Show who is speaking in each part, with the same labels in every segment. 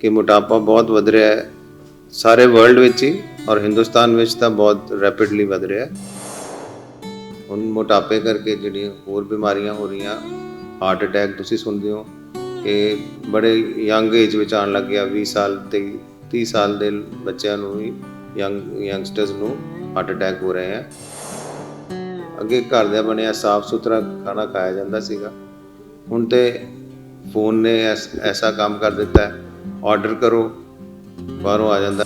Speaker 1: ਕਿ ਮੋਟਾਪਾ ਬਹੁਤ ਵਧ ਰਿਹਾ ਹੈ। ਸਾਰੇ ਵਰਲਡ ਵਿੱਚ ਹੀ ਔਰ ਹਿੰਦੁਸਤਾਨ ਵਿੱਚ ਤਾਂ ਬਹੁਤ ਰੈਪਿਡਲੀ ਵਧ ਰਿਹਾ ਹੈ। ਹੁਣ ਮੋਟਾਪੇ ਕਰਕੇ ਜਿਹੜੀਆਂ ਹੋਰ ਬਿਮਾਰੀਆਂ ਹੋ ਰਹੀਆਂ ਹਾਰਟ ਅਟੈਕ ਤੁਸੀਂ ਸੁਣਦੇ ਹੋ ਕਿ ਬੜੇ ਯੰਗ ਏਜ ਵਿੱਚ ਆਉਣ ਲੱਗ ਗਿਆ 20 ਸਾਲ ਤੇ 30 ਸਾਲ ਦੇ ਬੱਚਿਆਂ ਨੂੰ ਵੀ ਯੰਗ ਯੰਗਸਟਰਸ ਨੂੰ ਹਾਰਟ ਅਟੈਕ ਹੋ ਰਹੇ ਹੈ। ਅੱਗੇ ਘਰ ਦਾ ਬਣਿਆ ਸਾਫ਼ ਸੁਥਰਾ ਖਾਣਾ ਖਾਇਆ ਜਾਂਦਾ ਸੀਗਾ। ਹੁਣ ਤੇ ਫੋਨ ਨੇ ਐਸ- ਐਸਾ ਕੰਮ ਕਰ ਦਿੱਤਾ ਹੈ। ਆਰਡਰ ਕਰੋ, ਬਾਹਰੋਂ ਆ ਜਾਂਦਾ।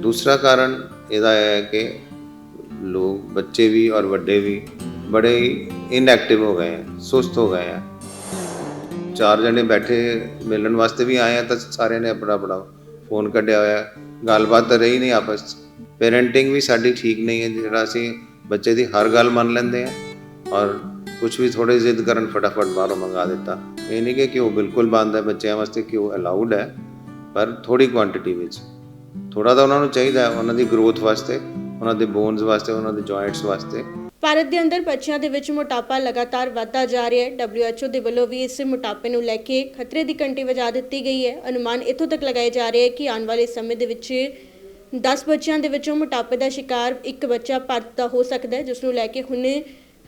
Speaker 1: ਦੂਸਰਾ ਕਾਰਨ ਇਹਦਾ ਇਹ ਹੈ ਕਿ ਲੋਕ, ਬੱਚੇ ਵੀ ਔਰ ਵੱਡੇ ਵੀ ਬੜੇ ਹੀ ਇਨਐਕਟਿਵ ਹੋ ਗਏ ਹੈ, ਸੁਸਤ ਹੋ ਗਏ ਹੈ। ਚਾਰ ਜਣੇ ਬੈਠੇ ਮਿਲਣ ਵਾਸਤੇ ਵੀ ਆਏ ਆ ਤਾਂ ਸਾਰਿਆਂ ਨੇ ਆਪਣਾ ਆਪਣਾ ਫੋਨ ਕੱਢਿਆ ਹੋਇਆ। ਗੱਲਬਾਤ ਤਾਂ ਰਹੀ ਨਹੀਂ ਆਪਸ 'ਚ। ਪੇਰੈਂਟਿੰਗ ਵੀ ਸਾਡੀ ਠੀਕ ਨਹੀਂ ਹੈ, ਜਿਹੜਾ ਅਸੀਂ ਬੱਚੇ ਦੀ ਹਰ ਗੱਲ ਮੰਨ ਲੈਂਦੇ ਆ। ਔਰ ਕੁਝ ਵੀ ਥੋੜੇ ਜ਼ਿੱਦ ਕਰਨ ਫਟਾਫਟ ਬਾਹਰੋਂ ਮੰਗਾ ਦਿੱਤਾ। ਇਹ ਨਹੀਂ ਕਿ ਘਿਓ ਬਿਲਕੁਲ ਬੰਦ ਹੈ, ਬੱਚਿਆਂ ਵਾਸਤੇ ਘਿਓ ਅਲਾਉਡ ਹੈ, ਪਰ ਥੋੜੀ ਕੁਆਂਟੀਟੀ ਵਿੱਚ। ਥੋੜਾ ਤਾਂ ਉਹਨਾਂ ਨੂੰ ਚਾਹੀਦਾ ਹੈ, ਉਹਨਾਂ ਦੀ ਗਰੋਥ ਵਾਸਤੇ, ਉਹਨਾਂ ਦੇ ਬੋਨਸ ਵਾਸਤੇ, ਉਹਨਾਂ ਦੇ ਜੁਆਇੰਟਸ ਵਾਸਤੇ।
Speaker 2: ਭਾਰਤ ਦੇ ਅੰਦਰ ਬੱਚਿਆਂ ਦੇ ਵਿੱਚ ਮੋਟਾਪਾ ਲਗਾਤਾਰ ਵਧਦਾ ਜਾ ਰਿਹਾ ਹੈ। WHO ਦੇ ਵੱਲੋਂ ਵੀ ਇਸ ਮੋਟਾਪੇ ਨੂੰ ਲੈ ਕੇ ਖਤਰੇ ਦੀ ਘੰਟੀ ਵਜਾ ਦਿੱਤੀ ਗਈ ਹੈ। ਅਨੁਮਾਨ ਇੱਥੋਂ ਤੱਕ ਲਗਾਏ ਜਾ ਰਹੇ ਹੈ ਕਿ ਆਉਣ ਵਾਲੇ ਸਮੇਂ ਦੇ ਵਿੱਚ 10 ਬੱਚਿਆਂ ਦੇ ਵਿੱਚੋਂ ਮੋਟਾਪੇ ਦਾ ਸ਼ਿਕਾਰ ਇੱਕ ਬੱਚਾ ਭਾਰਤ ਦਾ ਹੋ ਸਕਦਾ ਹੈ, ਜਿਸ ਨੂੰ ਲੈ ਕੇ ਹੁਣੇ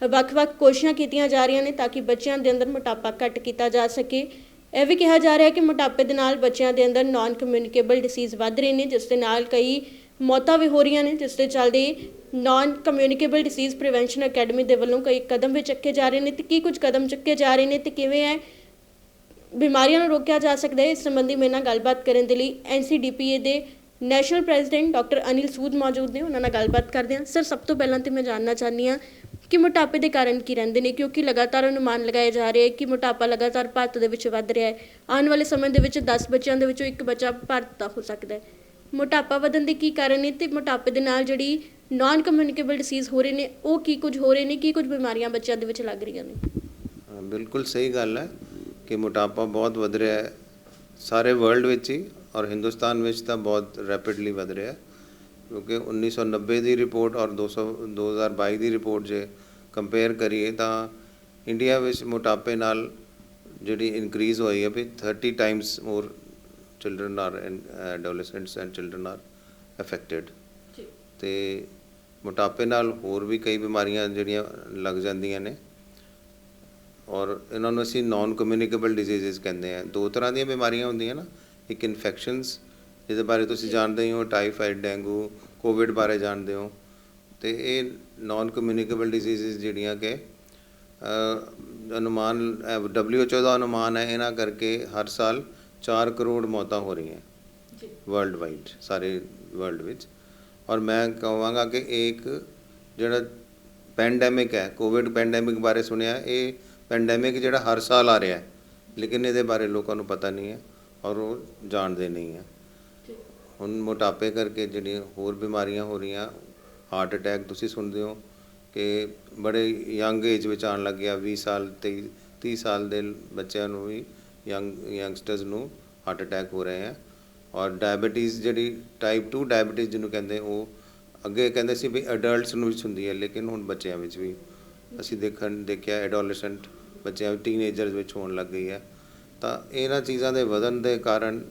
Speaker 2: ਵੱਖ-ਵੱਖ ਕੋਸ਼ਿਸ਼ਾਂ ਕੀਤੀਆਂ ਜਾ ਰਹੀਆਂ ਨੇ ਤਾਂ ਕਿ ਬੱਚਿਆਂ ਦੇ ਅੰਦਰ ਮੋਟਾਪਾ ਘੱਟ ਕੀਤਾ ਜਾ ਸਕੇ। ਇਹ ਵੀ ਕਿਹਾ ਜਾ ਰਿਹਾ ਹੈ ਕਿ ਮੋਟਾਪੇ ਦੇ ਨਾਲ ਬੱਚਿਆਂ ਦੇ ਅੰਦਰ ਨਾਨ ਕਮਿਊਨੀਕੇਬਲ ਡਿਸੀਜ਼ ਵੱਧ ਰਹੇ ਨੇ, ਜਿਸ ਦੇ ਨਾਲ ਕਈ ਮੌਤਾਂ ਵੀ ਹੋ ਰਹੀਆਂ ਨੇ, ਜਿਸ ਦੇ ਚੱਲਦੇ non communicable disease prevention academy ਦੇ ਵੱਲੋਂ ਕਈ ਕਦਮ ਵੀ ਚੱਕੇ ਜਾ ਰਹੇ ਨੇ। ਤੇ ਕੀ ਕੁਝ ਕਦਮ ਚੁੱਕੇ ਜਾ ਰਹੇ ਨੇ ਤੇ ਕਿਵੇਂ ਹੈ ਬਿਮਾਰੀਆਂ ਨੂੰ ਰੋਕਿਆ ਜਾ ਸਕਦਾ ਹੈ? ਇਸ ਸੰਬੰਧੀ ਮੇਰੇ ਨਾਲ ਗੱਲਬਾਤ ਕਰਨ ਦੇ ਲਈ ਐਨਸੀਡੀਪੀਏ ਦੇ national president doctor Anil Sood ਮੌਜੂਦ ਨੇ। ਉਹਨਾਂ ਨਾਲ ਗੱਲਬਾਤ ਕਰਦੇ ਹਾਂ। ਸਰ ਸਭ ਤੋਂ ਪਹਿਲਾਂ ਤੇ ਮੈਂ ਜਾਣਨਾ ਚਾਹਨੀ ਹਾਂ ਕਿ ਮੋਟਾਪੇ ਦੇ ਕਾਰਨ ਕੀ ਰਹਿੰਦੇ ਨੇ, ਕਿਉਂਕਿ ਲਗਾਤਾਰ ਅਨੁਮਾਨ ਲਗਾਏ ਜਾ ਰਹੇ ਕਿ ਮੋਟਾਪਾ ਲਗਾਤਾਰ ਭਾਰਤ ਦੇ ਵਿੱਚ ਵੱਧ ਰਿਹਾ ਹੈ। ਆਉਣ ਵਾਲੇ ਸਮੇਂ ਦੇ ਵਿੱਚ 10 ਬੱਚਿਆਂ ਦੇ ਵਿੱਚੋਂ ਇੱਕ ਬੱਚਾ ਭਾਰਤ ਦਾ ਹੋ ਸਕਦਾ ਹੈ। ਮੋਟਾਪਾ ਵਧਣ ਦੇ ਕੀ ਕਾਰਨ ਨੇ ਤੇ ਮੋਟਾਪੇ ਦੇ ਨਾਲ ਜਿਹੜੀ ਨਾਨ ਕਮਿਊਨੀਕੇਬਲ ਡਿਸੀਜ਼ ਹੋ ਰਹੇ ਨੇ, ਉਹ ਕੀ ਕੁਝ ਹੋ ਰਹੇ ਨੇ, ਕੀ ਕੁਝ ਬਿਮਾਰੀਆਂ ਬੱਚਿਆਂ ਦੇ ਵਿੱਚ ਲੱਗ ਰਹੀਆਂ ਨੇ?
Speaker 1: ਬਿਲਕੁਲ ਸਹੀ ਗੱਲ ਹੈ ਕਿ ਮੋਟਾਪਾ ਬਹੁਤ ਵਧ ਰਿਹਾ ਹੈ। ਸਾਰੇ ਵਰਲਡ ਵਿੱਚ ਹੀ ਔਰ ਹਿੰਦੁਸਤਾਨ ਵਿੱਚ ਤਾਂ ਬਹੁਤ ਰੈਪਿਡਲੀ ਵਧ ਰਿਹਾ ਹੈ। ਕਿਉਂਕਿ 1990 ਦੀ ਰਿਪੋਰਟ ਔਰ 200 2022 ਦੀ ਰਿਪੋਰਟ ਜੇ ਕੰਪੇਅਰ ਕਰੀਏ ਤਾਂ ਇੰਡੀਆ ਵਿੱਚ ਮੋਟਾਪੇ ਨਾਲ ਜਿਹੜੀ ਇਨਕਰੀਜ਼ ਹੋਈ ਹੈ ਵੀ 30 times more children or adolescents and children are affected ਤੇ ਮੋਟਾਪੇ ਨਾਲ ਹੋਰ ਵੀ ਕਈ ਬਿਮਾਰੀਆਂ ਜਿਹੜੀਆਂ ਲੱਗ ਜਾਂਦੀਆਂ ਨੇ ਔਰ ਇਹਨਾਂ ਨੂੰ ਅਸੀਂ ਨਾਨ ਕਮਿਊਨੀਕੇਬਲ ਡਿਜ਼ੀਜ਼ਸ ਕਹਿੰਦੇ ਆ ਦੋ ਤਰ੍ਹਾਂ ਦੀਆਂ ਬਿਮਾਰੀਆਂ ਹੁੰਦੀਆਂ ਨਾ ਇੱਕ ਇਨਫੈਕਸ਼ਨਸ ਜਿਹਦੇ ਬਾਰੇ ਤੁਸੀਂ ਜਾਣਦੇ ਹੀ ਹੋ ਟਾਈਫਾਈਡ ਡੇਂਗੂ ਕੋਵਿਡ ਬਾਰੇ ਜਾਣਦੇ ਹੋ। ਤੇ ਇਹ ਨਾਨ ਕਮਿਊਨੀਕੇਬਲ ਡਿਜ਼ੀਜ਼ਸ ਜਿਹੜੀਆਂ ਕਿ ਅਨੁਮਾਨ WHO ਦਾ ਅਨੁਮਾਨ ਹੈ ਇਹਨਾਂ ਕਰਕੇ ਹਰ ਸਾਲ 4 ਕਰੋੜ ਮੌਤਾਂ ਹੋ ਰਹੀਆਂ। ਵਰਲਡ ਵਾਈਡ ਸਾਰੇ ਵਰਲਡ ਵਿੱਚ। ਔਰ ਮੈਂ ਕਹਾਂਗਾ ਕਿ ਇੱਕ ਜਿਹੜਾ ਪੈਂਡੈਮਿਕ ਹੈ ਕੋਵਿਡ ਪੈਂਡੈਮਿਕ ਬਾਰੇ ਸੁਣਿਆ ਇਹ ਪੈਂਡੈਮਿਕ ਜਿਹੜਾ ਹਰ ਸਾਲ ਆ ਰਿਹਾ ਹੈ ਲੇਕਿਨ ਇਹਦੇ ਬਾਰੇ ਲੋਕਾਂ ਨੂੰ ਪਤਾ ਨਹੀਂ ਹੈ ਔਰ ਉਹ ਜਾਣਦੇ ਨਹੀਂ ਹੈ। ਹੁਣ ਮੋਟਾਪੇ ਕਰਕੇ ਜਿਹੜੀਆਂ ਹੋਰ ਬਿਮਾਰੀਆਂ ਹੋ ਰਹੀਆਂ ਹਾਰਟ ਅਟੈਕ ਤੁਸੀਂ ਸੁਣਦੇ ਹੋ ਕਿ ਬੜੇ ਯੰਗ ਏਜ ਵਿੱਚ ਆਉਣ ਲੱਗ ਗਿਆ 20 ਸਾਲ ਤੇ 30 ਸਾਲ ਦੇ ਬੱਚਿਆਂ ਨੂੰ ਵੀ ਯੰਗ ਯੰਗਸਟਰਸ ਨੂੰ ਹਾਰਟ ਅਟੈਕ ਹੋ ਰਹੇ ਹੈ ਔਰ ਡਾਇਬੀਟੀਜ਼ ਜਿਹੜੀ ਟਾਈਪ 2 ਡਾਇਬੀਟੀਜ਼ ਜਿਹਨੂੰ ਕਹਿੰਦੇ ਉਹ ਅੱਗੇ ਕਹਿੰਦੇ ਸੀ ਵੀ ਅਡਲਟਸ ਨੂੰ ਵਿੱਚ ਹੁੰਦੀ ਹੈ, ਲੇਕਿਨ ਹੁਣ ਬੱਚਿਆਂ ਵਿੱਚ ਵੀ ਅਸੀਂ ਦੇਖਣ, ਦੇਖਿਆ ਐਡੋਲੈਸੈਂਟ ਬੱਚਿਆਂ ਟੀਨੇਜਰਸ ਵਿੱਚ ਹੋਣ ਲੱਗ ਗਈ ਹੈ। ਤਾਂ ਇਹਨਾਂ ਚੀਜ਼ਾਂ ਦੇ ਵਧਣ ਦੇ ਕਾਰਨ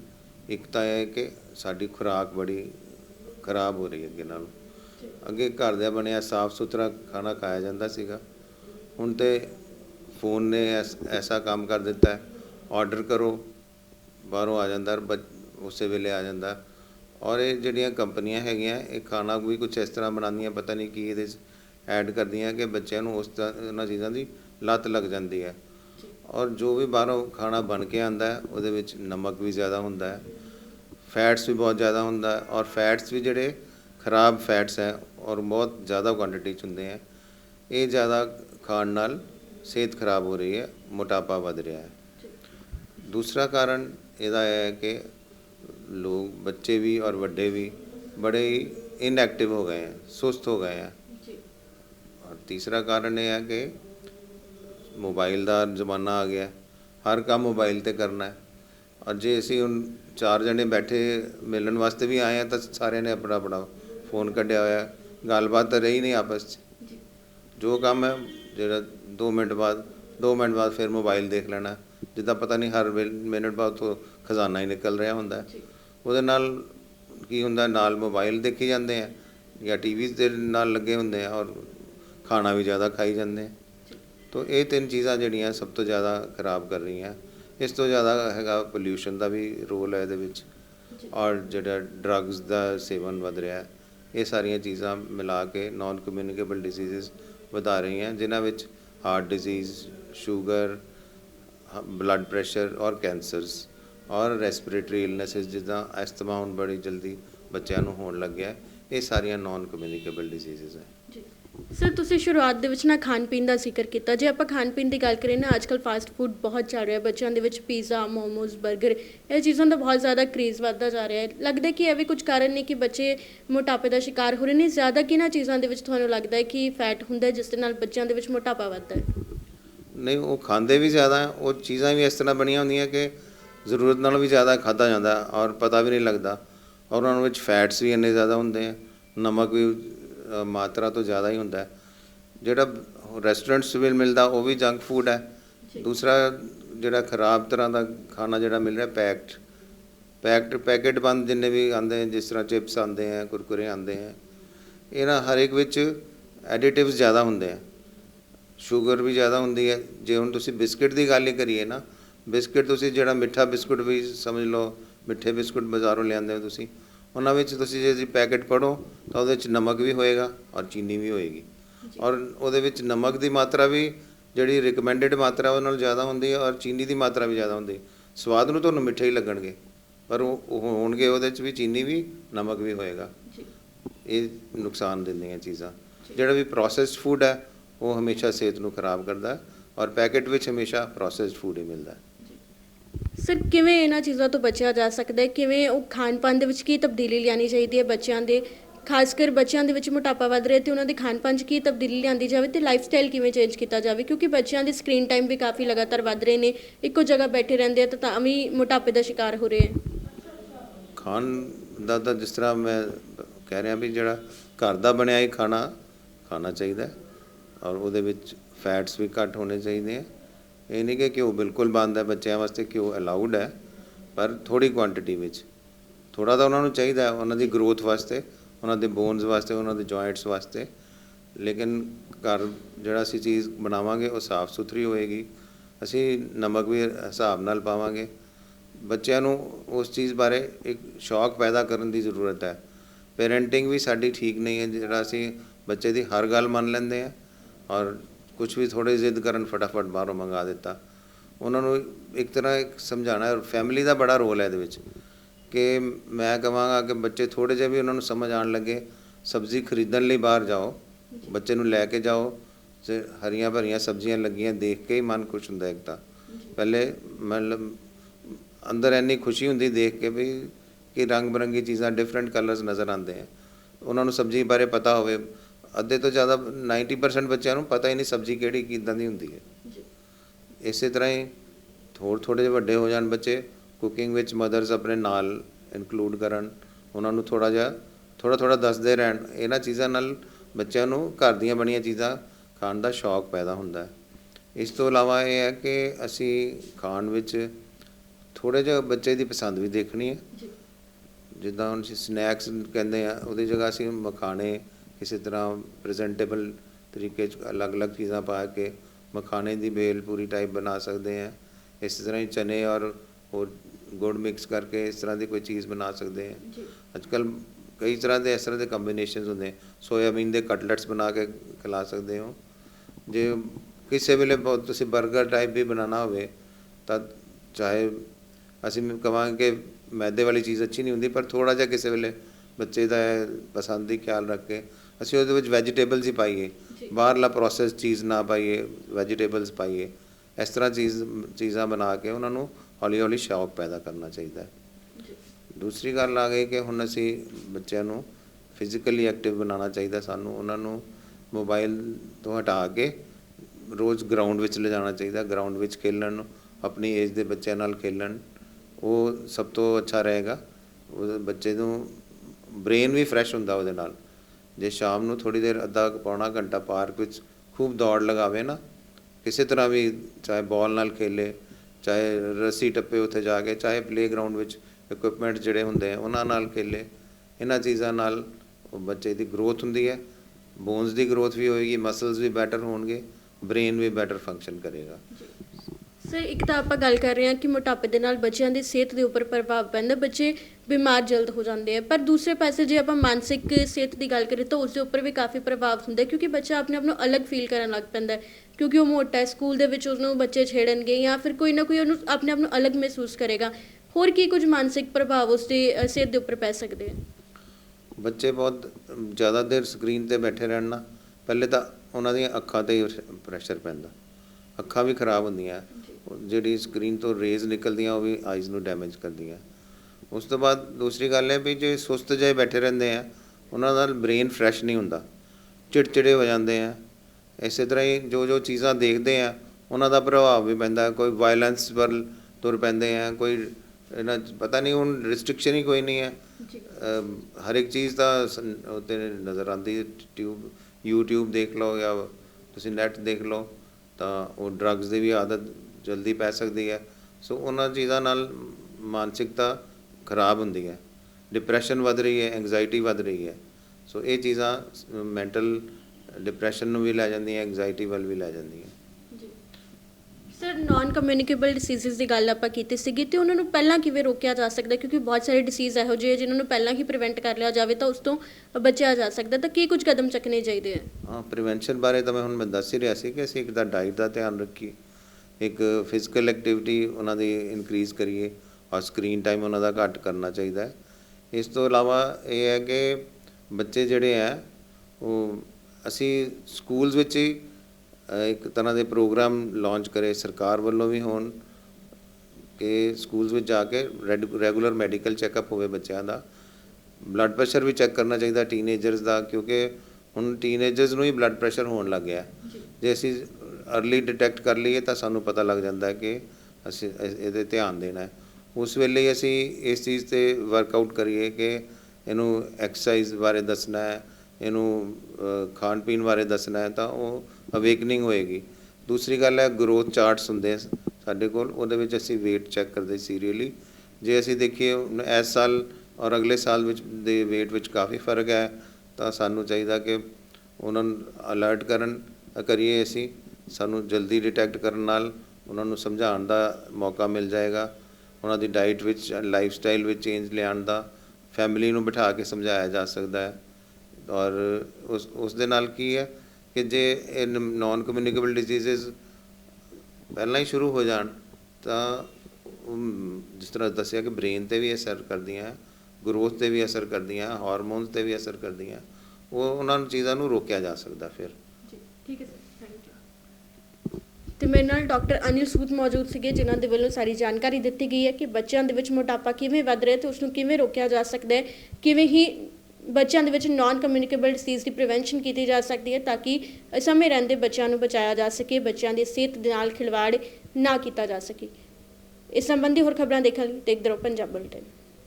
Speaker 1: ਇੱਕ ਤਾਂ ਇਹ ਕਿ ਸਾਡੀ ਖੁਰਾਕ ਬੜੀ ਖਰਾਬ ਹੋ ਰਹੀ ਹੈ ਅੱਗੇ ਨਾਲੋਂ। ਅੱਗੇ ਘਰ ਦਾ ਬਣਿਆ ਸਾਫ਼ ਸੁਥਰਾ ਖਾਣਾ ਖਾਇਆ ਜਾਂਦਾ ਸੀਗਾ। ਹੁਣ ਤੇ ਫੋਨ ਨੇ ਐਸ- ਐਸਾ ਕੰਮ ਕਰ ਦਿੱਤਾ ਹੈ। ਆਰਡਰ ਕਰੋ, ਬਾਹਰੋਂ ਆ ਜਾਂਦਾ ਬੱਚ- ਉਸੇ ਵੇਲੇ ਆ ਜਾਂਦਾ। ਔਰ ਇਹ ਜਿਹੜੀਆਂ ਕੰਪਨੀਆਂ ਹੈਗੀਆਂ, ਇਹ ਖਾਣਾ ਵੀ ਕੁਝ ਇਸ ਤਰ੍ਹਾਂ ਬਣਾਉਂਦੀਆਂ, ਪਤਾ ਨਹੀਂ ਕੀ ਇਹਦੇ 'ਚ ਐਡ ਕਰਦੀਆਂ ਕਿ ਬੱਚਿਆਂ ਨੂੰ ਉਸ ਤਰ੍ਹਾਂ, ਉਹਨਾਂ ਚੀਜ਼ਾਂ ਦੀ ਲੱਤ ਲੱਗ ਜਾਂਦੀ ਹੈ। ਔਰ ਜੋ ਵੀ ਬਾਹਰੋਂ ਖਾਣਾ ਬਣ ਕੇ ਆਂਦਾ ਹੈ ਉਹਦੇ ਵਿੱਚ ਨਮਕ ਵੀ ਜ਼ਿਆਦਾ ਹੁੰਦਾ ਹੈ ਫੈਟਸ ਵੀ ਬਹੁਤ ਜ਼ਿਆਦਾ ਹੁੰਦਾ ਹੈ ਔਰ ਫੈਟਸ ਵੀ ਜਿਹੜੇ ਖਰਾਬ ਫੈਟਸ ਹੈ ਔਰ ਬਹੁਤ ਜ਼ਿਆਦਾ ਕੁਆਂਟੀਟੀ ਚ ਹੁੰਦੇ ਹੈ ਇਹ ਜ਼ਿਆਦਾ ਖਾਣ ਨਾਲ ਸਿਹਤ ਖਰਾਬ ਹੋ ਰਹੀ ਹੈ ਮੋਟਾਪਾ ਵੱਧ ਰਿਹਾ ਹੈ। ਦੂਸਰਾ ਕਾਰਨ ਇਹਦਾ ਇਹ ਹੈ ਕਿ ਲੋਕ ਬੱਚੇ ਵੀ ਔਰ ਵੱਡੇ ਵੀ ਬੜੇ ਹੀ ਇਨਐਕਟਿਵ ਹੋ ਗਏ ਹੈ ਸੁਸਤ ਹੋ ਗਏ ਹੈ। ਔਰ ਤੀਸਰਾ ਕਾਰਨ ਇਹ ਹੈ ਕਿ ਮੋਬਾਈਲ ਦਾ ਜ਼ਮਾਨਾ ਆ ਗਿਆ। ਹਰ ਕੰਮ ਮੋਬਾਈਲ ਤੇ ਕਰਨਾ ਹੈ ਔਰ ਜੇ ਅਸੀਂ ਹੁਣ ਚਾਰ ਜਣੇ ਬੈਠੇ ਮਿਲਣ ਵਾਸਤੇ ਵੀ ਆਏ ਆ ਤਾਂ ਸਾਰਿਆਂ ਨੇ ਆਪਣਾ ਆਪਣਾ ਫੋਨ ਕੱਢਿਆ ਹੋਇਆ। ਗੱਲਬਾਤ ਤਾਂ ਰਹੀ ਨਹੀਂ ਆਪਸ 'ਚ ਜੋ ਕੰਮ ਹੈ ਜਿਹੜਾ 2 ਮਿੰਟ ਬਾਅਦ 2 ਮਿੰਟ ਬਾਅਦ ਫਿਰ ਮੋਬਾਈਲ ਦੇਖ ਲੈਣਾ ਜਿੱਦਾਂ ਪਤਾ ਨਹੀਂ ਹਰ ਮਿੰਟ ਬਾਅਦ ਤੋਂ ਖਜ਼ਾਨਾ ਹੀ ਨਿਕਲ ਰਿਹਾ ਹੁੰਦਾ। ਉਹਦੇ ਨਾਲ ਕੀ ਹੁੰਦਾ ਨਾਲ ਮੋਬਾਈਲ ਦੇਖੀ ਜਾਂਦੇ ਆ ਜਾਂ ਟੀਵੀ ਦੇ ਨਾਲ ਲੱਗੇ ਹੁੰਦੇ ਆ ਔਰ ਖਾਣਾ ਵੀ ਜ਼ਿਆਦਾ ਖਾਈ ਜਾਂਦੇ ਆ ਤੋ ਇਹ ਤਿੰਨ ਚੀਜ਼ਾਂ ਜਿਹੜੀਆਂ ਸਭ ਤੋਂ ਜ਼ਿਆਦਾ ਖਰਾਬ ਕਰ ਰਹੀਆਂ। ਇਸ ਤੋਂ ਜ਼ਿਆਦਾ ਹੈਗਾ ਪੋਲਿਊਸ਼ਨ ਦਾ ਵੀ ਰੋਲ ਹੈ ਇਹਦੇ ਵਿੱਚ। ਔਰ ਜਿਹੜਾ ਡਰੱਗਸ ਦਾ ਸੇਵਨ ਵਧ ਰਿਹਾ ਹੈ ਇਹ ਸਾਰੀਆਂ ਚੀਜ਼ਾਂ ਮਿਲਾ ਕੇ ਨਾਨ ਕਮਿਊਨੀਕੇਬਲ ਡਿਸੀਜ਼ਸ ਵਧਾ ਰਹੀਆਂ ਜਿਨ੍ਹਾਂ ਵਿੱਚ heart disease sugar blood pressure ਔਰ ਕੈਂਸਰਸ ਔਰ ਰੈਸਪੀਰੇਟਰੀ ਇਲਨੈਸਿਸ ਜਿੱਦਾਂ ਅਸਥਮਾ ਹੁਣ ਬੜੀ ਜਲਦੀ ਬੱਚਿਆਂ ਨੂੰ ਹੋਣ ਲੱਗਿਆ। ਇਹ ਸਾਰੀਆਂ ਨਾਨ ਕਮਿਊਨੀਕੇਬਲ ਡਿਸੀਜ਼ਸ ਹੈ
Speaker 2: ਸਰ ਤੁਸੀਂ ਸ਼ੁਰੂਆਤ ਦੇ ਵਿੱਚ ਨਾ ਖਾਣ ਪੀਣ ਦਾ ਜ਼ਿਕਰ ਕੀਤਾ। ਜੇ ਆਪਾਂ ਖਾਣ ਪੀਣ ਦੀ ਗੱਲ ਕਰੀਏ ਨਾ ਅੱਜਕੱਲ ਫਾਸਟ ਫੂਡ ਬਹੁਤ ਚੱਲ ਰਿਹਾ ਬੱਚਿਆਂ ਦੇ ਵਿੱਚ ਪੀਜ਼ਾ ਮੋਮੋਸ 버ਗਰ ਇਹ ਚੀਜ਼ਾਂ ਦਾ ਬਹੁਤ ਜ਼ਿਆਦਾ ਕ੍ਰੇਜ਼ ਵੱਧਦਾ ਜਾ ਰਿਹਾ ਹੈ। ਲੱਗਦਾ ਕਿ ਇਹ ਵੀ ਕੁਝ ਕਾਰਨ ਨੇ ਕਿ ਬੱਚੇ ਮੋਟਾਪੇ ਦਾ ਸ਼ਿਕਾਰ ਹੋ ਰਹੇ ਨੇ। ਜ਼ਿਆਦਾ ਕਿਹਨਾਂ ਚੀਜ਼ਾਂ ਦੇ ਵਿੱਚ ਤੁਹਾਨੂੰ ਲੱਗਦਾ ਹੈ ਕਿ ਫੈਟ ਹੁੰਦਾ ਹੈ, ਜਿਸ ਦੇ ਨਾਲ ਬੱਚਿਆਂ ਦੇ ਵਿੱਚ ਮੋਟਾਪਾ ਵੱਧਦਾ ਹੈ?
Speaker 1: ਨਹੀਂ, ਉਹ ਖਾਂਦੇ ਵੀ ਜ਼ਿਆਦਾ ਹੈ। ਉਹ ਚੀਜ਼ਾਂ ਵੀ ਇਸ ਤਰ੍ਹਾਂ ਬਣੀਆਂ ਹੁੰਦੀਆਂ ਕਿ ਜ਼ਰੂਰਤ ਨਾਲੋਂ ਵੀ ਜ਼ਿਆਦਾ ਖਾਧਾ ਜਾਂਦਾ ਔਰ ਪਤਾ ਵੀ ਨਹੀਂ ਲੱਗਦਾ। ਔਰ ਉਹਨਾਂ ਵਿੱਚ ਫੈਟਸ ਵੀ ਇੰਨੇ ਜ਼ਿਆਦਾ ਹੁੰਦੇ ਆ ਨਮਕ ਵੀ ਮਾਤਰਾ ਤੋਂ ਜ਼ਿਆਦਾ ਹੀ ਹੁੰਦਾ ਹੈ। ਜਿਹੜਾ ਰੈਸਟੋਰੈਂਟਸ ਵਿੱਚ ਮਿਲਦਾ ਉਹ ਵੀ ਜੰਕ ਫੂਡ ਹੈ। ਦੂਸਰਾ ਜਿਹੜਾ ਖਰਾਬ ਤਰ੍ਹਾਂ ਦਾ ਖਾਣਾ ਜਿਹੜਾ ਮਿਲ ਰਿਹਾ ਪੈਕਡ। ਪੈਕਡ ਪੈਕੇਟ ਬੰਦ ਜਿੰਨੇ ਵੀ ਆਉਂਦੇ ਜਿਸ ਤਰ੍ਹਾਂ ਚਿਪਸ ਆਉਂਦੇ ਆ ਕੁਰਕੁਰੇ ਆਉਂਦੇ ਆ ਇਹਨਾਂ ਹਰ ਇੱਕ ਵਿੱਚ ਐਡੀਟਿਵਸ ਜ਼ਿਆਦਾ ਹੁੰਦੇ ਆ। ਸ਼ੂਗਰ ਵੀ ਜ਼ਿਆਦਾ ਹੁੰਦੀ ਹੈ। ਜੇ ਹੁਣ ਤੁਸੀਂ ਬਿਸਕਟ ਦੀ ਗੱਲ ਹੀ ਕਰੀਏ ਨਾ ਬਿਸਕਟ ਤੁਸੀਂ ਜਿਹੜਾ ਮਿੱਠਾ ਬਿਸਕਟ ਵੀ ਸਮਝ ਲਓ ਮਿੱਠੇ ਬਿਸਕਟ ਬਾਜ਼ਾਰੋਂ ਲਿਆਉਂਦੇ ਹੋ ਤੁਸੀਂ ਉਹਨਾਂ ਵਿੱਚ ਤੁਸੀਂ ਜੇ ਜੀ ਪੈਕੇਟ ਪੜੋ ਤਾਂ ਉਹਦੇ ਵਿੱਚ ਨਮਕ ਵੀ ਹੋਏਗਾ ਔਰ ਚੀਨੀ ਵੀ ਹੋਏਗੀ। ਔਰ ਉਹਦੇ ਵਿੱਚ ਨਮਕ ਦੀ ਮਾਤਰਾ ਵੀ ਜਿਹੜੀ ਰਿਕਮੈਂਡਡ ਮਾਤਰਾ ਉਹ ਨਾਲ ਜ਼ਿਆਦਾ ਹੁੰਦੀ ਹੈ ਔਰ ਚੀਨੀ ਦੀ ਮਾਤਰਾ ਵੀ ਜ਼ਿਆਦਾ ਹੁੰਦੀ ਹੈ। ਸਵਾਦ ਨੂੰ ਤੁਹਾਨੂੰ ਮਿੱਠੇ ਹੀ ਲੱਗਣਗੇ ਪਰ ਉਹ ਹੋਣਗੇ ਉਹਦੇ ਵਿੱਚ ਵੀ ਚੀਨੀ ਵੀ ਨਮਕ ਵੀ ਹੋਏਗਾ। ਇਹ ਨੁਕਸਾਨ ਦਿੰਦੀਆਂ ਚੀਜ਼ਾਂ। ਜਿਹੜਾ ਵੀ ਪ੍ਰੋਸੈਸਡ ਫੂਡ ਹੈ ਉਹ ਹਮੇਸ਼ਾ ਸਿਹਤ ਨੂੰ ਖਰਾਬ ਕਰਦਾ ਔਰ ਪੈਕੇਟ ਵਿੱਚ ਹਮੇਸ਼ਾ ਪ੍ਰੋਸੈਸਡ ਫੂਡ ਹੀ ਮਿਲਦਾ ਹੈ।
Speaker 2: ਸਰ, ਕਿਵੇਂ ਇਹਨਾਂ ਚੀਜ਼ਾਂ ਤੋਂ ਬਚਿਆ ਜਾ ਸਕਦਾ ਹੈ? ਕਿਵੇਂ ਉਹ ਖਾਣ ਪਾਣ ਦੇ ਵਿੱਚ ਕੀ ਤਬਦੀਲੀ ਲਿਆਣੀ ਚਾਹੀਦੀ ਹੈ ਬੱਚਿਆਂ ਦੇ? ਖਾਸ ਕਰ ਬੱਚਿਆਂ ਦੇ ਵਿੱਚ ਮੋਟਾਪਾ ਵੱਧ ਰਿਹਾ ਤੇ ਉਹਨਾਂ ਦੇ ਖਾਣ ਪਾਣ 'ਚ ਕੀ ਤਬਦੀਲੀ ਲਿਆਂਦੀ ਜਾਵੇ ਤੇ ਲਾਈਫ ਸਟਾਈਲ ਕਿਵੇਂ ਚੇਂਜ ਕੀਤਾ ਜਾਵੇ? ਕਿਉਂਕਿ ਬੱਚਿਆਂ ਦੇ ਸਕਰੀਨ ਟਾਈਮ ਵੀ ਕਾਫੀ ਲਗਾਤਾਰ ਵੱਧ ਰਹੇ ਨੇ। ਇੱਕੋ ਜਗ੍ਹਾ ਬੈਠੇ ਰਹਿੰਦੇ ਆ ਤਾਂ ਤਾਂ ਵੀ ਮੋਟਾਪੇ ਦਾ ਸ਼ਿਕਾਰ ਹੋ ਰਹੇ ਆ।
Speaker 1: ਖਾਣ ਦਾ ਤਾਂ ਜਿਸ ਤਰ੍ਹਾਂ ਮੈਂ ਕਹਿ ਰਿਹਾ ਵੀ ਜਿਹੜਾ ਘਰ ਦਾ ਬਣਿਆ ਹੀ ਖਾਣਾ ਖਾਣਾ ਚਾਹੀਦਾ ਹੈ ਔਰ ਉਹਦੇ ਵਿੱਚ ਫੈਟਸ ਵੀ ਘੱਟ ਹੋਣੇ ਚਾਹੀਦੇ ਆ। ਇਹ ਨਹੀਂ ਕਿ ਘਿਓ ਬਿਲਕੁਲ ਬੰਦ ਹੈ, ਬੱਚਿਆਂ ਵਾਸਤੇ ਘਿਓ ਅਲਾਉਡ ਹੈ, ਪਰ ਥੋੜੀ ਕੁਆਂਟੀਟੀ ਵਿੱਚ। ਥੋੜਾ ਤਾਂ ਉਹਨਾਂ ਨੂੰ ਚਾਹੀਦਾ ਹੈ, ਉਹਨਾਂ ਦੀ ਗਰੋਥ ਵਾਸਤੇ, ਉਹਨਾਂ ਦੇ ਬੋਨਸ ਵਾਸਤੇ, ਉਹਨਾਂ ਦੇ ਜੁਆਇੰਟਸ ਵਾਸਤੇ। ਲੇਕਿਨ ਘਰ ਜਿਹੜਾ ਅਸੀਂ ਚੀਜ਼ ਬਣਾਵਾਂਗੇ, ਉਹ ਸਾਫ਼ ਸੁਥਰੀ ਹੋਏਗੀ। ਅਸੀਂ ਨਮਕ ਵੀ ਹਿਸਾਬ ਨਾਲ ਪਾਵਾਂਗੇ। ਬੱਚਿਆਂ ਨੂੰ ਉਸ ਚੀਜ਼ ਬਾਰੇ ਇੱਕ ਸ਼ੌਕ ਪੈਦਾ ਕਰਨ ਦੀ ਜ਼ਰੂਰਤ ਹੈ। ਪੇਰੈਂਟਿੰਗ ਵੀ ਸਾਡੀ ਠੀਕ ਨਹੀਂ ਹੈ, ਜਿਹੜਾ ਅਸੀਂ ਬੱਚੇ ਦੀ ਹਰ ਗੱਲ ਮੰਨ ਲੈਂਦੇ ਆ ਔਰ ਕੁਝ ਵੀ ਥੋੜੇ ਜ਼ਿੱਦ ਕਰਨ, ਫਟਾਫਟ ਬਾਹਰੋਂ ਮੰਗਾ ਦਿੱਤਾ। ਉਹਨਾਂ ਨੂੰ ਇੱਕ ਤਰ੍ਹਾਂ ਇੱਕ ਸਮਝਾਉਣਾ ਫੈਮਿਲੀ ਦਾ ਬੜਾ ਰੋਲ ਹੈ ਇਹਦੇ ਵਿੱਚ ਕਿ ਮੈਂ ਕਹਾਂਗਾ ਕਿ ਬੱਚੇ ਥੋੜੇ ਜਿਹਾ ਵੀ ਉਹਨਾਂ ਨੂੰ ਸਮਝ ਆਉਣ ਲੱਗੇ, ਸਬਜ਼ੀ ਖਰੀਦਣ ਲਈ ਬਾਹਰ ਜਾਓ, ਬੱਚੇ ਨੂੰ ਲੈ ਕੇ ਜਾਓ, ਤੇ ਹਰੀਆਂ ਭਰੀਆਂ ਸਬਜ਼ੀਆਂ ਲੱਗੀਆਂ ਦੇਖ ਕੇ ਹੀ ਮਨ ਖੁਸ਼ ਹੁੰਦਾ ਇੱਕ ਤਾਂ। ਪਹਿਲੇ ਮਤਲਬ ਅੰਦਰ ਇੰਨੀ ਖੁਸ਼ੀ ਹੁੰਦੀ ਦੇਖ ਕੇ ਵੀ ਕਿ ਰੰਗ ਬਰੰਗੀ ਚੀਜ਼ਾਂ ਡਿਫਰੈਂਟ ਕਲਰਸ ਨਜ਼ਰ ਆਉਂਦੇ ਆ। ਉਹਨਾਂ ਨੂੰ ਸਬਜ਼ੀ ਬਾਰੇ ਪਤਾ ਹੋਵੇ ਅੱਧੇ ਤੋਂ ਜ਼ਿਆਦਾ 90% ਬੱਚਿਆਂ ਨੂੰ ਪਤਾ ਹੀ ਨਹੀਂ ਸਬਜ਼ੀ ਕਿਹੜੀ ਕਿਦਾਂ ਦੀ ਹੁੰਦੀ ਹੈ। ਇਸੇ ਤਰ੍ਹਾਂ ਹੀ ਥੋੜ੍ਹੇ ਥੋੜ੍ਹੇ ਜਿਹੇ ਵੱਡੇ ਹੋ ਜਾਣ ਬੱਚੇ ਕੁਕਿੰਗ ਵਿੱਚ ਮਦਰਸ ਆਪਣੇ ਨਾਲ ਇਨਕਲੂਡ ਕਰਨ ਉਹਨਾਂ ਨੂੰ ਥੋੜਾ ਜਿਹਾ ਥੋੜਾ ਥੋੜਾ ਦੱਸਦੇ ਰਹਿਣ। ਇਹਨਾਂ ਚੀਜ਼ਾਂ ਨਾਲ ਬੱਚਿਆਂ ਨੂੰ ਘਰ ਦੀਆਂ ਬਣੀਆਂ ਚੀਜ਼ਾਂ ਖਾਣ ਦਾ ਸ਼ੌਕ ਪੈਦਾ ਹੁੰਦਾ ਹੈ। ਇਸ ਤੋਂ ਇਲਾਵਾ ਇਹ ਹੈ ਕਿ ਅਸੀਂ ਖਾਣ ਵਿੱਚ ਥੋੜੇ ਜਿਹਾ ਬੱਚੇ ਦੀ ਪਸੰਦ ਵੀ ਦੇਖਣੀ ਹੈ। ਜਿੱਦਾਂ ਹੁਣ ਅਸੀਂ ਸਨੈਕਸ ਕਹਿੰਦੇ ਆ ਉਹਦੀ ਜਗ੍ਹਾ ਅਸੀਂ ਮਖਾਣੇ ਕਿਸੇ ਤਰ੍ਹਾਂ ਪ੍ਰੈਜ਼ੈਂਟੇਬਲ ਤਰੀਕੇ 'ਚ ਅਲੱਗ-ਅਲੱਗ ਚੀਜ਼ਾਂ ਪਾ ਕੇ ਮਖਾਣੇ ਦੀ ਬੇਲ ਪੂਰੀ ਟਾਈਪ ਬਣਾ ਸਕਦੇ ਆ ਇਸ ਤਰ੍ਹਾਂ ਹੀ ਚਨੇ ਔਰ ਹੋਰ ਗੁੜ ਮਿਕਸ ਕਰਕੇ ਇਸ ਤਰ੍ਹਾਂ ਦੀ ਕੋਈ ਚੀਜ਼ ਬਣਾ ਸਕਦੇ ਆ ਅੱਜਕੱਲ ਕਈ ਤਰ੍ਹਾਂ ਦੇ ਇਸ ਤਰ੍ਹਾਂ ਦੇ ਕੰਬੀਨੇਸ਼ਨਸ ਹੁੰਦੇ ਸੋਇਆਬੀਨ ਦੇ ਕਟਲੈਟਸ ਬਣਾ ਕੇ ਖਿਲਾ ਸਕਦੇ ਹੋ। ਜੇ ਕਿਸੇ ਵੇਲੇ ਬਹੁਤ ਤੁਸੀਂ 버ਗਰ ਟਾਈਪ ਵੀ ਬਣਾਉਣਾ ਹੋਵੇ ਤਾਂ ਚਾਹੇ ਅਸੀਂ ਵੀ ਕਵਾਂਗੇ ਕਿ ਮੈਦੇ ਵਾਲੀ ਚੀਜ਼ ਅੱਛੀ ਨਹੀਂ ਹੁੰਦੀ ਪਰ ਥੋੜਾ ਜਿਹਾ ਕਿਸੇ ਵੇਲੇ ਬੱਚੇ ਦਾ ਪਸੰਦ ਦੀ ਖਿਆਲ ਰੱਖ ਕੇ ਅਸੀਂ ਉਹਦੇ ਵਿੱਚ ਵੈਜੀਟੇਬਲਸ ਹੀ ਪਾਈਏ। ਬਾਹਰਲਾ ਪ੍ਰੋਸੈਸ ਚੀਜ਼ ਨਾ ਪਾਈਏ ਵੈਜੀਟੇਬਲਸ ਪਾਈਏ। ਇਸ ਤਰ੍ਹਾਂ ਚੀਜ਼ ਚੀਜ਼ਾਂ ਬਣਾ ਕੇ ਉਹਨਾਂ ਨੂੰ ਹੌਲੀ ਹੌਲੀ ਸ਼ੌਕ ਪੈਦਾ ਕਰਨਾ ਚਾਹੀਦਾ ਹੈ। ਦੂਸਰੀ ਗੱਲ ਆ ਗਈ ਕਿ ਹੁਣ ਅਸੀਂ ਬੱਚਿਆਂ ਨੂੰ ਫਿਜ਼ੀਕਲੀ ਐਕਟਿਵ ਬਣਾਉਣਾ ਚਾਹੀਦਾ। ਸਾਨੂੰ ਉਹਨਾਂ ਨੂੰ ਮੋਬਾਈਲ ਤੋਂ ਹਟਾ ਕੇ ਰੋਜ਼ ਗਰਾਊਂਡ ਵਿੱਚ ਲਿਜਾਣਾ ਚਾਹੀਦਾ। ਗਰਾਊਂਡ ਵਿੱਚ ਖੇਲਣ ਆਪਣੀ ਏਜ ਦੇ ਬੱਚਿਆਂ ਨਾਲ ਖੇਲਣ ਉਹ ਸਭ ਤੋਂ ਅੱਛਾ ਰਹੇਗਾ। ਉਹ ਬੱਚੇ ਨੂੰ ਬ੍ਰੇਨ ਵੀ ਫਰੈਸ਼ ਹੁੰਦਾ ਉਹਦੇ ਨਾਲ। ਜੇ ਸ਼ਾਮ ਨੂੰ ਥੋੜੀ ਦੇਰ ਅੱਧਾ ਪੌਣਾ ਘੰਟਾ ਪਾਰਕ ਵਿੱਚ ਖੂਬ ਦੌੜ ਲਗਾਵੇ ਨਾ, ਕਿਸੇ ਤਰ੍ਹਾਂ ਵੀ ਚਾਹੇ ਬਾਲ ਨਾਲ ਖੇਲੇ, ਚਾਹੇ ਰੱਸੀ ਟੱਪੇ ਉੱਥੇ ਜਾ ਕੇ, ਚਾਹੇ ਪਲੇਗਰਾਉਂਡ ਵਿੱਚ ਇਕਵਿਪਮੈਂਟ ਜਿਹੜੇ ਹੁੰਦੇ ਆ, ਉਹਨਾਂ ਨਾਲ ਖੇਲੇ। ਇਹਨਾਂ ਚੀਜ਼ਾਂ ਨਾਲ ਉਹ ਬੱਚੇ ਦੀ ਗਰੋਥ ਹੁੰਦੀ ਹੈ। ਬੋਨਸ ਦੀ ਗਰੋਥ ਵੀ ਹੋਏਗੀ ਮਸਲਸ ਵੀ ਬੈਟਰ ਹੋਣਗੇ ਬ੍ਰੇਨ ਵੀ ਬੈਟਰ ਫੰਕਸ਼ਨ ਕਰੇਗਾ।
Speaker 2: ਸਰ ਇੱਕ ਤਾਂ ਆਪਾਂ ਗੱਲ ਕਰ ਰਹੇ ਹਾਂ ਕਿ ਮੋਟਾਪੇ ਦੇ ਨਾਲ ਬੱਚਿਆਂ ਦੀ ਸਿਹਤ ਦੇ ਉੱਪਰ ਪ੍ਰਭਾਵ ਪੈਂਦਾ, ਬੱਚੇ ਬਿਮਾਰ ਜਲਦ ਹੋ ਜਾਂਦੇ ਆ। ਪਰ ਦੂਸਰੇ ਪਾਸੇ ਜੇ ਆਪਾਂ ਮਾਨਸਿਕ ਸਿਹਤ ਦੀ ਗੱਲ ਕਰੀਏ ਤਾਂ ਉਸ ਦੇ ਉੱਪਰ ਵੀ ਕਾਫੀ ਪ੍ਰਭਾਵ ਹੁੰਦਾ, ਕਿਉਂਕਿ ਬੱਚਾ ਆਪਣੇ ਆਪ ਨੂੰ ਅਲੱਗ ਫੀਲ ਕਰਨ ਲੱਗ ਪੈਂਦਾ ਕਿਉਂਕਿ ਉਹ ਮੋਟਾ ਹੈ, ਸਕੂਲ ਦੇ ਵਿੱਚ ਉਹਨੂੰ ਬੱਚੇ ਛੇੜਨਗੇ ਜਾਂ ਫਿਰ ਕੋਈ ਨਾ ਕੋਈ ਉਹਨੂੰ ਆਪਣੇ ਆਪ ਨੂੰ ਅਲੱਗ ਮਹਿਸੂਸ ਕਰੇਗਾ। ਹੋਰ ਕੀ ਕੁਝ ਮਾਨਸਿਕ ਪ੍ਰਭਾਵ ਉਸ ਦੀ ਸਿਹਤ ਦੇ ਉੱਪਰ ਪੈ ਸਕਦੇ ਆ?
Speaker 1: ਬੱਚੇ ਬਹੁਤ ਜ਼ਿਆਦਾ ਦੇਰ ਸਕਰੀਨ ਤੇ ਬੈਠੇ ਰਹਿਣ ਨਾਲ ਪਹਿਲੇ ਤਾਂ ਉਹਨਾਂ ਦੀਆਂ ਅੱਖਾਂ ਤੇ ਪ੍ਰੈਸ਼ਰ ਪੈਂਦਾ। ਅੱਖਾਂ ਵੀ ਖਰਾਬ ਹੁੰਦੀਆਂ। ਜਿਹੜੀ ਸਕਰੀਨ ਤੋਂ ਰੇਜ਼ ਨਿਕਲਦੀਆਂ ਉਹ ਵੀ ਆਈਜ਼ ਨੂੰ ਡੈਮੇਜ ਕਰਦੀਆਂ। ਉਸ ਤੋਂ ਬਾਅਦ ਦੂਸਰੀ ਗੱਲ ਹੈ ਵੀ ਜੇ ਸੁਸਤ ਜਿਹੇ ਬੈਠੇ ਰਹਿੰਦੇ ਆ ਉਹਨਾਂ ਦਾ ਬ੍ਰੇਨ ਫਰੈਸ਼ ਨਹੀਂ ਹੁੰਦਾ। ਚਿੜਚਿੜੇ ਹੋ ਜਾਂਦੇ ਆ। ਇਸੇ ਤਰ੍ਹਾਂ ਹੀ ਜੋ ਜੋ ਚੀਜ਼ਾਂ ਦੇਖਦੇ ਆ ਉਹਨਾਂ ਦਾ ਪ੍ਰਭਾਵ ਵੀ ਪੈਂਦਾ। ਕੋਈ ਵਾਇਲੈਂਸ ਵੱਲ ਤੁਰ ਪੈਂਦੇ ਆ ਕੋਈ ਇਹਨਾਂ ਪਤਾ ਨਹੀਂ ਹੁਣ ਰਿਸਟ੍ਰਿਕਸ਼ਨ ਹੀ ਕੋਈ ਨਹੀਂ ਹੈ। ਹਰ ਇੱਕ ਚੀਜ਼ ਤਾਂ ਸਨ- ਉਹਤੇ ਨਜ਼ਰ ਆਉਂਦੀ ਹੈ ਟਿਊਬ YouTube ਦੇਖ ਲਓ ਜਾਂ ਤੁਸੀਂ ਨੈਟ ਦੇਖ ਲਓ ਤਾਂ ਉਹ ਡਰੱਗਸ ਦੀ ਵੀ ਆਦਤ ਜਲਦੀ ਪੈ ਸਕਦੀ ਹੈ। ਸੋ ਉਹਨਾਂ ਚੀਜ਼ਾਂ ਨਾਲ ਮਾਨਸਿਕਤਾ ਖਰਾਬ ਹੁੰਦੀ ਹੈ। ਡਿਪਰੈਸ਼ਨ ਵੱਧ ਰਹੀ ਹੈ ਐਂਗਜ਼ਾਇਟੀ ਵੱਧ ਰਹੀ ਹੈ। ਸੋ ਇਹ ਚੀਜ਼ਾਂ ਮੈਂਟਲ ਡਿਪਰੈਸ਼ਨ ਨੂੰ ਵੀ ਲੈ ਜਾਂਦੀਆਂ ਐਂਗਜ਼ਾਇਟੀ ਵੱਲ ਵੀ ਲੈ ਜਾਂਦੀਆਂ।
Speaker 2: ਜੀ। ਸਰ ਨਾਨ ਕਮਿਊਨੀਕੇਬਲ ਡਿਸੀਜ਼ਸ ਦੀ ਗੱਲ ਆਪਾਂ ਕੀਤੀ ਸੀਗੀ ਤੇ ਉਹਨਾਂ ਨੂੰ ਪਹਿਲਾਂ ਕਿਵੇਂ ਰੋਕਿਆ ਜਾ ਸਕਦਾ? ਕਿਉਂਕਿ ਬਹੁਤ ਸਾਰੇ ਡਿਸੀਜ਼ ਇਹੋ ਜਿਹੇ ਜਿਨ੍ਹਾਂ ਨੂੰ ਪਹਿਲਾਂ ਹੀ ਪ੍ਰੀਵੈਂਟ ਕਰ ਲਿਆ ਜਾਵੇ ਤਾਂ ਉਸ ਤੋਂ ਬਚਿਆ ਜਾ ਸਕਦਾ ਤਾਂ ਕੀ ਕੁਝ ਕਦਮ ਚੱਕਣੇ ਚਾਹੀਦੇ ਆ?
Speaker 1: ਹਾਂ ਪ੍ਰੀਵੈਂਸ਼ਨ ਬਾਰੇ ਤਾਂ ਮੈਂ ਹੁਣ ਮੈਂ ਦੱਸ ਹੀ ਰਿਹਾ ਸੀ ਕਿ ਅਸੀਂ ਇੱਕ ਤਾਂ ਡਾਈਟ ਦਾ ਧਿਆਨ ਰੱਖੀਏ। ਇੱਕ ਫਿਜ਼ੀਕਲ ਐਕਟੀਵਿਟੀ ਉਹਨਾਂ ਦੀ ਇਨਕਰੀਜ਼ ਕਰੀਏ ਔਰ ਸਕਰੀਨ ਟਾਈਮ ਉਹਨਾਂ ਦਾ ਘੱਟ ਕਰਨਾ ਚਾਹੀਦਾ ਹੈ। ਇਸ ਤੋਂ ਇਲਾਵਾ ਇਹ ਹੈ ਕਿ ਬੱਚੇ ਜਿਹੜੇ ਆ ਉਹ ਅਸੀਂ ਸਕੂਲਸ ਵਿੱਚ ਹੀ ਇੱਕ ਤਰ੍ਹਾਂ ਦੇ ਪ੍ਰੋਗਰਾਮ ਲਾਂਚ ਕਰੇ ਸਰਕਾਰ ਵੱਲੋਂ ਵੀ ਹੋਣ ਕਿ ਸਕੂਲਸ ਵਿੱਚ ਜਾ ਕੇ ਰੈਗੂਲਰ ਮੈਡੀਕਲ ਚੈੱਕਅਪ ਹੋਵੇ ਬੱਚਿਆਂ ਦਾ। ਬਲੱਡ ਪ੍ਰੈਸ਼ਰ ਵੀ ਚੈੱਕ ਕਰਨਾ ਚਾਹੀਦਾ ਟੀਨੇਜਰਸ ਦਾ ਕਿਉਂਕਿ ਹੁਣ ਟੀਨੇਜਰਸ ਨੂੰ ਹੀ ਬਲੱਡ ਪ੍ਰੈਸ਼ਰ ਹੋਣ ਲੱਗ ਗਿਆ। ਜੇ ਅਸੀਂ अर्ਲੀ ਡਿਟੈਕਟ ਕਰ ਲਈਏ ਤਾਂ ਸਾਨੂੰ ਪਤਾ ਲੱਗ ਜਾਂਦਾ ਹੈ ਕਿ ਅਸੀਂ ਇਹਦੇ ਧਿਆਨ ਦੇਣਾ ਹੈ। ਉਸ ਵੇਲੇ ਅਸੀਂ ਇਸ ਚੀਜ਼ ਤੇ ਵਰਕਆਊਟ ਕਰੀਏ ਕਿ ਇਹਨੂੰ ਐਕਸਰਸਾਈਜ਼ ਬਾਰੇ ਦੱਸਣਾ ਹੈ, ਇਹਨੂੰ ਖਾਣ ਪੀਣ ਬਾਰੇ ਦੱਸਣਾ ਹੈ ਤਾਂ ਉਹ ਅਵੇਕਨਿੰਗ ਹੋਏਗੀ। ਦੂਸਰੀ ਗੱਲ ਹੈ ਗਰੋਥ ਚਾਰਟਸ ਹੁੰਦੇ ਸਾਡੇ ਕੋਲ, ਉਹਦੇ ਵਿੱਚ ਅਸੀਂ weight ਚੈੱਕ ਕਰਦੇ ਸੀਰੀਅਲੀ ਜੇ ਅਸੀਂ ਦੇਖੀਏ ਇਸ ਸਾਲ ਔਰ ਅਗਲੇ ਸਾਲ ਵਿੱਚ ਦੇ weight ਵਿੱਚ ਕਾਫੀ ਫ਼ਰਕ ਹੈ, ਤਾਂ ਸਾਨੂੰ ਚਾਹੀਦਾ ਕਿ ਉਹਨਾਂ ਨੂੰ ਅਲਰਟ ਕਰਨ ਕਰੀਏ ਅਸੀਂ ਸਾਨੂੰ ਜਲਦੀ ਡਿਟੈਕਟ ਕਰਨ ਨਾਲ ਉਹਨਾਂ ਨੂੰ ਸਮਝਾਉਣ ਦਾ ਮੌਕਾ ਮਿਲ ਜਾਏਗਾ। ਉਹਨਾਂ ਦੀ ਡਾਈਟ ਵਿੱਚ ਲਾਈਫ ਸਟਾਈਲ ਵਿੱਚ ਚੇਂਜ ਲਿਆਉਣ ਦਾ ਫੈਮਿਲੀ ਨੂੰ ਬਿਠਾ ਕੇ ਸਮਝਾਇਆ ਜਾ ਸਕਦਾ ਹੈ। ਔਰ ਉਸ ਉਸ ਦੇ ਨਾਲ ਕੀ ਹੈ ਕਿ ਜੇ ਇਹ ਨਾਨ ਕਮਿਊਨੀਕੇਬਲ ਡਿਜ਼ੀਜ਼ਸ ਪਹਿਲਾਂ ਹੀ ਸ਼ੁਰੂ ਹੋ ਜਾਣ, ਤਾਂ ਜਿਸ ਤਰ੍ਹਾਂ ਦੱਸਿਆ ਕਿ ਬ੍ਰੇਨ ਤੇ ਵੀ ਅਸਰ ਕਰਦੀਆਂ ਗਰੋਥ ਤੇ ਵੀ ਅਸਰ ਕਰਦੀਆਂ ਹਾਰਮੋਨਸ ਤੇ ਵੀ ਅਸਰ ਕਰਦੀਆਂ ਉਹ ਉਹਨਾਂ ਨੂੰ ਚੀਜ਼ਾਂ ਨੂੰ ਰੋਕਿਆ ਜਾ ਸਕਦਾ ਫਿਰ।
Speaker 2: ਠੀਕ ਹੈ ਸਰ। ਤੇ ਮੇਰੇ ਨਾਲ ਡਾਕਟਰ ਅਨਿਲ ਸੂਦ ਮੌਜੂਦ ਸੀਗੇ, ਜਿਨ੍ਹਾਂ ਦੇ ਵੱਲੋਂ ਸਾਰੀ ਜਾਣਕਾਰੀ ਦਿੱਤੀ ਗਈ ਹੈ ਕਿ ਬੱਚਿਆਂ ਦੇ ਵਿੱਚ ਮੋਟਾਪਾ ਕਿਵੇਂ ਵੱਧ ਰਿਹਾ ਤੇ ਉਸ ਨੂੰ ਕਿਵੇਂ ਰੋਕਿਆ ਜਾ ਸਕਦਾ ਹੈ, ਕਿਵੇਂ ਹੀ ਬੱਚਿਆਂ ਦੇ ਵਿੱਚ ਨਾਨ ਕਮਿਊਨੀਕੇਬਲ ਡਿਸੀਜ਼ ਦੀ ਪ੍ਰੀਵੈਂਸ਼ਨ ਕੀਤੀ ਜਾ ਸਕਦੀ ਹੈ ਤਾਂ ਕਿ ਸਮੇਂ ਰਹਿੰਦੇ ਬੱਚਿਆਂ ਨੂੰ ਬਚਾਇਆ ਜਾ ਸਕੇ, ਬੱਚਿਆਂ ਦੀ ਸਿਹਤ ਦੇ ਨਾਲ ਖਿਲਵਾੜ ਨਾ ਕੀਤਾ ਜਾ ਸਕੇ। ਇਸ ਸੰਬੰਧੀ ਹੋਰ ਖਬਰਾਂ ਦੇਖਣ ਲਈ ਦੇਖਦੇ ਰਹੋ ਪੰਜਾਬ ਬੁਲੇਟਿਨ।